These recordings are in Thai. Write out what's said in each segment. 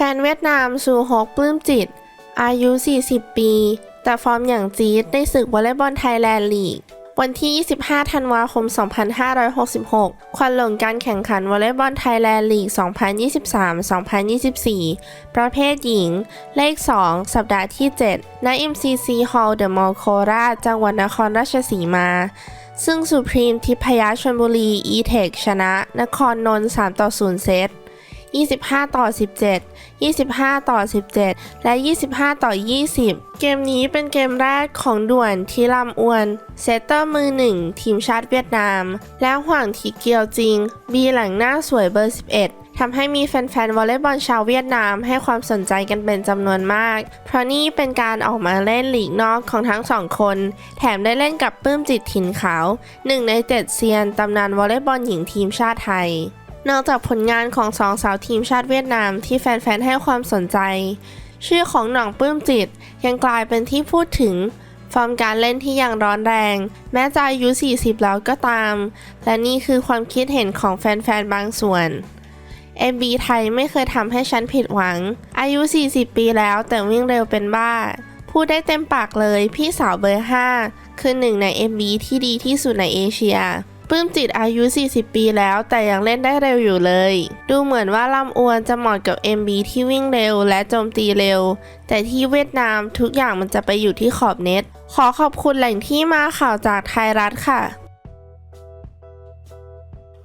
แฟนเวียดนามซูฮกปลื้มจิต อายุ 40 ปี แต่ฟอร์มอย่างจี๊ดในศึกวอลเลย์บอลไทยแลนด์ลีก วันที่ 25 ธันวาคม 2566 ควันหลงการแข่งขันวอลเลย์บอลไทยแลนด์ลีก 2023-2024 ประเภทหญิง เลข 2 สัปดาห์ที่ 7 ณ MCC Hall The Mall โคราช จังหวัดนครราชสีมา ซึ่งสุพรีมทิพยาชลบุรี e-tech ชนะ นครนนท์3ต่อ0เซต 25 ต่อ 17 25 ต่อ 17 และ 25 ต่อ 20 เกมนี้เป็นเกมแรกของด่วนที่ลำอวน เซตเตอร์มือหนึ่งทีมชาติเวียดนาม และหว่างทีเกียวจริง บีหลังหน้าสวยเบอร์ 11ทำให้มีแฟนๆวอลเลย์บอลชาวเวียดนามให้ความสนใจกันเป็นจำนวนมาก เพราะนี่เป็นการออกมาเล่นหลีกนอกของทั้งสองคน แถมได้เล่นกับปื้มจิตถิ่นขาวหนึ่งในเจ็ดเซียนตำนานวอลเลย์บอลหญิงทีมชาติไทย นอกจากผลงานของสองสาวทีมชาติเวียดนามที่แฟนๆให้ความสนใจ ชื่อของหน่องปลื้มจิตยังกลายเป็นที่พูดถึงฟอร์มการเล่นที่ยังร้อนแรง แม้จะอายุ 40 แล้วก็ตาม และนี่คือความคิดเห็นของแฟนๆ บางส่วน MB ไทยไม่เคยทำให้ฉันผิดหวัง อายุ 40 ปีแล้วแต่วิ่งเร็วเป็นบ้า พูดได้เต็มปากเลยพี่สาวเบอร์ 5 คือหนึ่งใน MB ที่ดีที่สุดในเอเชีย ปลื้มจิตอายุ 40 ปีแล้ว แต่ยังเล่นได้เร็วอยู่เลย ดูเหมือนว่าลำอวนจะเหมาะกับ MB ที่วิ่งเร็วและโจมตีเร็ว แต่ที่เวียดนามทุกอย่างมันจะไปอยู่ที่ขอบเน็ต ขอขอบคุณแหล่งที่มาข่าวจากไทยรัฐค่ะ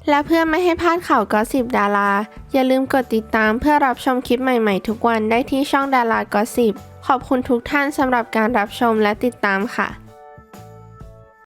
และเพื่อไม่ให้พลาดข่าวก็สิบดารา อย่าลืมกดติดตามเพื่อรับชมคลิปใหม่ๆ ทุกวันได้ที่ช่องดารากอสิบขอบคุณทุกท่านสำหรับการรับชมและติดตามค่ะ